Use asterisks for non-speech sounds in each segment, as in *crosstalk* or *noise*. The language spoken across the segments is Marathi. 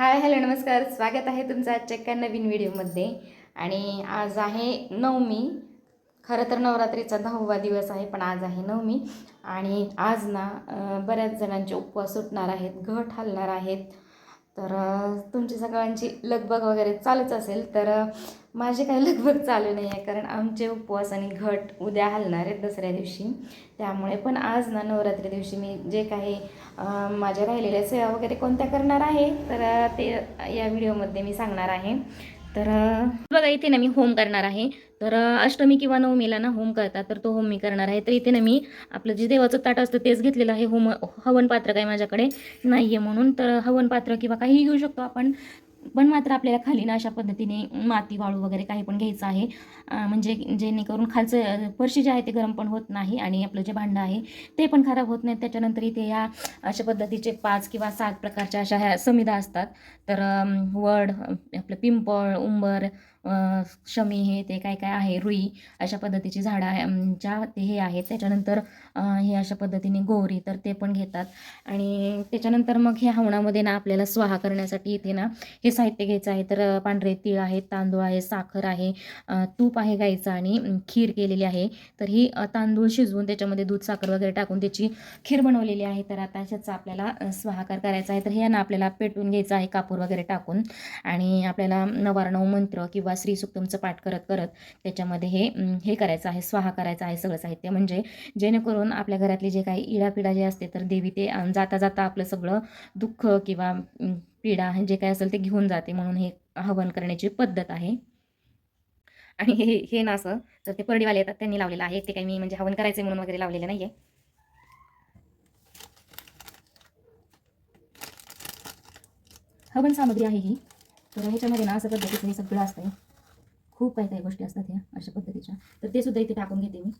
हाय हॅलो नमस्कार. स्वागत आहे तुमचं आजच्या एका नवीन व्हिडिओमध्ये. आणि आज आहे नवमी. खरं तर नवरात्रीचा दहावा दिवस आहे पण आज आहे नवमी. आणि आज ना बऱ्याच जणांचे उपवास सुटणार आहेत घट हलणार आहेत. तर तुमची सगळ्यांची लगबग वगैरे चालूच असेल तर माझी काही *laughs* लगबग चालू नाही आहे कारण आमचे उपवास आणि घट उद्या हलणार आहेत दसऱ्या दिवशी. त्यामुळे पण आज ना नवरात्री दिवशी मी जे काही माझ्या राहिलेल्या सेवा वगैरे कोणत्या करणार आहे तर ते या व्हिडिओमध्ये मी सांगणार आहे. तर बघा इथे ना मी होम करणार आहे. तर अष्टमी किंवा नवमीला ना होम करतात तर तो होम मी करणार आहे. तर इथे ना मी आपलं जे देवाचं ताट असतं तेच घेतलेलं आहे. होम हवन पात्र काही माझ्याकडे नाही आहे म्हणून. तर हवन पात्र किंवा काहीही घेऊ शकतो आपण. पण मात्र आपल्याला खाली ना अशा पद्धतीने माती वाळू वगैरे काही पण घ्यायचं आहे. म्हणजे जेणेकरून खालचं फरशी जे आहे ते गरम पण होत नाही आणि आपलं जे भांडं आहे ते पण खराब होत नाही. त्याच्यानंतर इथे ह्या अशा पद्धतीचे पाच किंवा सात प्रकारच्या अशा ह्या समिधा असतात. तर वड आपलं पिंपळ उंबर शमी हे ते काय काय आहे रुई अशा पद्धतीची झाडं ज्या ते हे आहेत. त्याच्यानंतर हे अशा पद्धतीने गोवरी तर ते पण घेतात. आणि त्याच्यानंतर मग हे हवणामध्ये ना आपल्याला स्वाहा करण्यासाठी इथे ना हे साहित्य घ्यायचं आहे. तर पांढरे तीळ आहेत तांदूळ आहे साखर आहे तूप आहे गाईचं आणि खीर केलेली आहे. तर ही तांदूळ शिजवून त्याच्यामध्ये दूध साखर वगैरे टाकून त्याची खीर बनवलेली आहे. तर आता ह्याचा आपल्याला स्वाहाकार करायचा आहे. तर हे ना आपल्याला पेटून घ्यायचं आहे कापूर वगैरे टाकून. आणि आपल्याला नवारणव मंत्र किंवा श्री सुक्तमचं पाठ करत करत त्याच्यामध्ये हे हे करायचं आहे. स्वाहा करायचं आहे सगळं साहित्य. म्हणजे जेणेकरून आपल्या घरातले जे काही इडापिडा जे असते तर देवी ते जाता जाता आपलं सगळं दुःख किंवा पीडा जे काय असेल ते घेऊन जाते. म्हणून हे हवन करण्याची पद्धत आहे. आणि हे हे ना असं तर ते परडीवाले येतात त्यांनी लावलेलं आहे. ते काही मी म्हणजे हवन करायचे म्हणून वगैरे लावलेलं नाही आहे हवन सामग्री आहे ही. तर ह्याच्यामध्ये ना असं पद्धतीचं हे सगळं असतं खूप काही काही गोष्टी असतात ह्या अशा पद्धतीच्या. तर ते सुद्धा इथे टाकून घेते मी.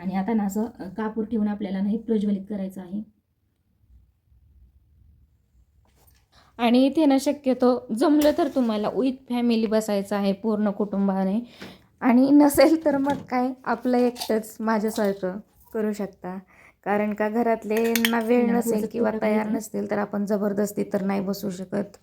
आणि आता ना असं कापूर ठेवून आपल्याला नाही प्रज्वलित करायचं आहे. आणि इथे ना शक्यतो जमलं तर तुम्हाला विथ फॅमिली बसायचं आहे पूर्ण कुटुंबाने. आणि नसेल तर मग काय आपलं एकटंच माझ्यासारखं करू शकता. कारण का घरातले ना वेळ नसेल किंवा तयार नसतील तर आपण जबरदस्ती तर नाही बसू शकत.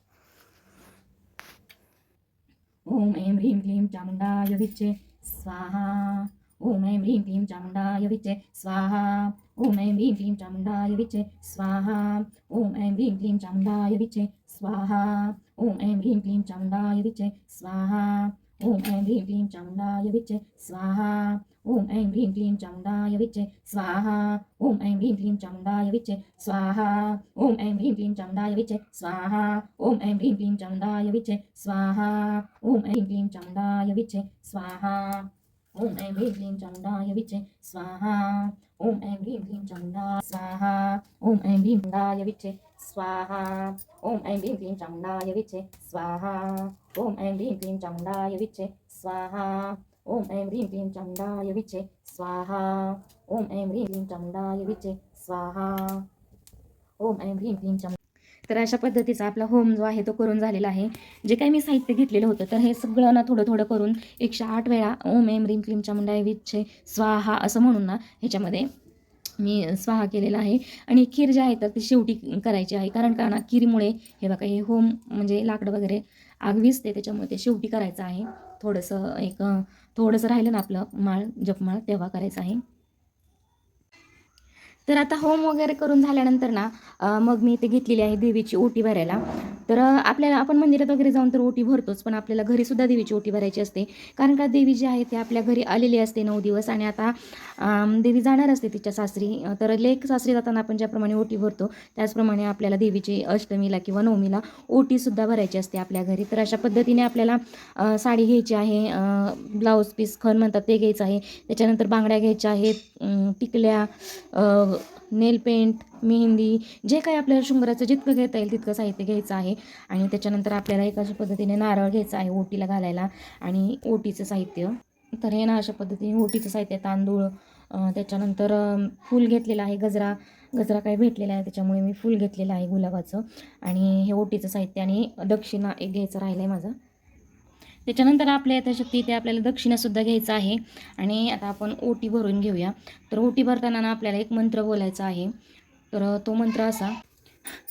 ओम ऐं ह्रीं क्लीं चामुंडाय विच्चे स्वाहा. ओम ऐं ह्रीं क्लीं चामुंडाय विच्चे स्वाहा ओम ऐं ह्रीं क्लीं चामुंडाय विच्चे स्वाहा ओम ऐं ह्रीं क्लीं चामुंडाय विच्चे स्वाहा ओम ऐं ह्रीं क्लीं चामुंडाय विच्चे स्वाहा ओम ऐं ह्रीं क्लीं चामुंडाय विच्चे स्वाहा ओम ऐं ह्रीं क्लीं चामुंडाय विच्चे स्वाहा ओम ऐं ह्रीं क्लीं चामुंडाय विच्चे स्वाहा ओम ऐं ह्रीं क्लीं चामुंडाय विच्चे स्वाहा ओम ऐं ह्रीं क्लीं चामुंडाय विच्चे स्वाहा ओम ऐं क्लीं चामुंडाय विच्चे स्वाहा ओम ऐं ह्रीं क्लीं चामुंडाय विच्चे स्वाहा ओम ऐं ह्रीं क्लीं चामुंडा स्वाहा ओम ऐं ह्रीं चामुंडाय विच्चे स्वाहा ओम ऐं ह्रीं क्लीं चामुंडाय विच्चे स्वाहा ओम ऐं ह्रीं क्लीं चामुंडाय विच्चे स्वाहा ओम ऐं ह्रीं क्लीं चामुंडाय विच्चे स्वाहा ओम ऐं ह्रीं क्लीं चामुंडाय विच्चे स्वाहा ओम ऐं ह्रीं क्लीं चामुंडा तर अशा पद्धतीचा आपला होम जो आहे तो करून झालेला आहे. जे काही मी साहित्य घेतलेलं होतं तर हे सगळं ना थोडं थोडं करून एकशे आठ वेळा ओम एम रीम क्लीम चामुंडाय विच्छे स्वाहा असं म्हणून ना ह्याच्यामध्ये मी स्वाहा केलेला आहे. आणि खीर जी आहे तर ती शेवटी करायची आहे. कारण का ना खीरमुळे हे बघा हे होम म्हणजे लाकडं वगैरे आग विजते त्याच्यामुळे ते शेवटी करायचं आहे. थोडंसं एक थोडंसं राहिलं ना आपलं माळ जपमाळ तेव्हा करायचं आहे. तर आता होम वगैरे करून झाल्यानंतर ना मग मी इथे घेतलेली आहे देवीची ओटी भरायला. तर आपल्याला आपण मंदिरात वगैरे जाऊन तर ओटी भरतोच पण आपल्याला घरीसुद्धा देवीची ओटी भरायची असते. कारण का देवी जी आहे ती आपल्या घरी आलेली असते नऊ दिवस आणि आता देवी जाणार असते तिच्या सासरी. तर लेख सासरी जाताना आपण ज्याप्रमाणे ओटी भरतो त्याचप्रमाणे आपल्याला देवीची अष्टमीला किंवा नवमीला ओटीसुद्धा भरायची असते आपल्या घरी. तर अशा पद्धतीने आपल्याला साडी घ्यायची आहे ब्लाऊज पीस खण म्हणतात ते घ्यायचं आहे. त्याच्यानंतर बांगड्या घ्यायच्या आहेत टिकल्या नेल पेंट मेहंदी जे काही आपल्याला शृंगाराचं जितकं घेता येईल तितकं साहित्य घ्यायचं आहे. आणि त्याच्यानंतर आपल्याला एक अशा पद्धतीने नारळ घ्यायचा आहे ओटीला घालायला. आणि ओटीचं साहित्य. तर हे ना अशा पद्धतीने ओटीचं साहित्य तांदूळ त्याच्यानंतर फूल घेतलेलं आहे गजरा. गजरा काही भेटलेला आहे त्याच्यामुळे मी फूल घेतलेलं आहे गुलाबाचं. आणि हे ओटीचं साहित्य आणि दक्षिणा एक घ्यायचं राहिलं आहे माझं. त्याच्यानंतर आपल्या यथाशक्ती ते आपल्याला दक्षिणासुद्धा घ्यायचं आहे. आणि आता आपण ओटी भरून घेऊया. तर ओटी भरताना ना आपल्याला एक मंत्र बोलायचा आहे. तर तो मंत्र असा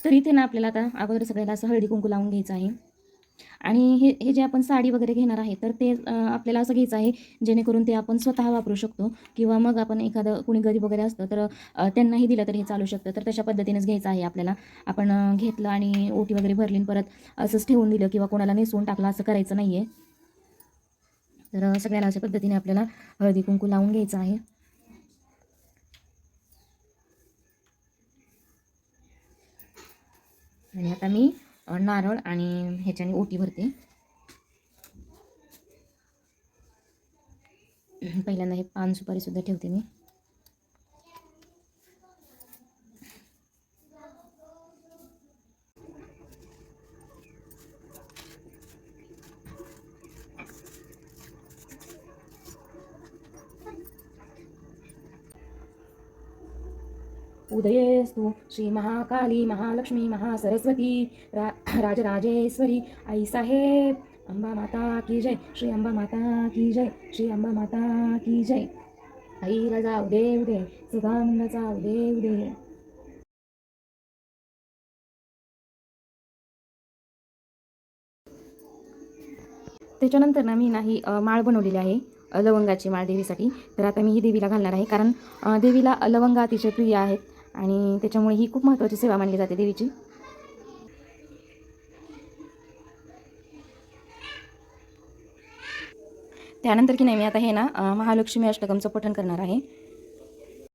तर इथे ना आपल्याला आता अगोदर सगळ्याला असं हळदी कुंकू लावून घ्यायचं आहे. आणि हे हे जे आपण साडी वगैरे घेणार आहे तर ते आपल्याला असं घ्यायचं आहे जेणेकरून ते आपण स्वतः वापरू शकतो. किंवा मग आपण एखादं कुणी गरीब वगैरे असतं तर त्यांनाही दिलं तर हे चालू शकतं. तर तशा पद्धतीनेच घ्यायचं आहे आपल्याला. आपण घेतलं आणि ओटी वगैरे भरली परत असंच ठेवून दिलं किंवा कोणाला नेसवून टाकलं असं करायचं नाही आहे तर सगळ्याला अशा पद्धतीने आपल्याला हळदी कुंकू लावून घ्यायचं आहे. आणि आता मी नारळ आणि ह्याच्याने ओटी भरते. पहिल्यांदा हे पान सुपारी सुद्धा ठेवते मी. उदयेस्तु श्री महाकाली महालक्ष्मी महासरस्वती रा राजराजेश्वरी आई साहेब अंबा माता की जय। श्री अंबा माता की जय। श्री अंबा माता की जय। आई राजा उदे उदे। सुधानंदाचा उदे उदे। त्याच्यानंतर ना मी नाही माळ बनवलेली आहे लवंगाची माळ देवीसाठी. तर आता मी ही देवीला घालणार आहे कारण देवीला लवंगा अतिशय प्रिय आहेत. आणि त्याच्यामुळे ही खूप महत्त्वाची सेवा मानली जाते देवीची. त्यानंतर की नाही मी आता हे ना महालक्ष्मी अष्टकमचं पठण करणार आहे.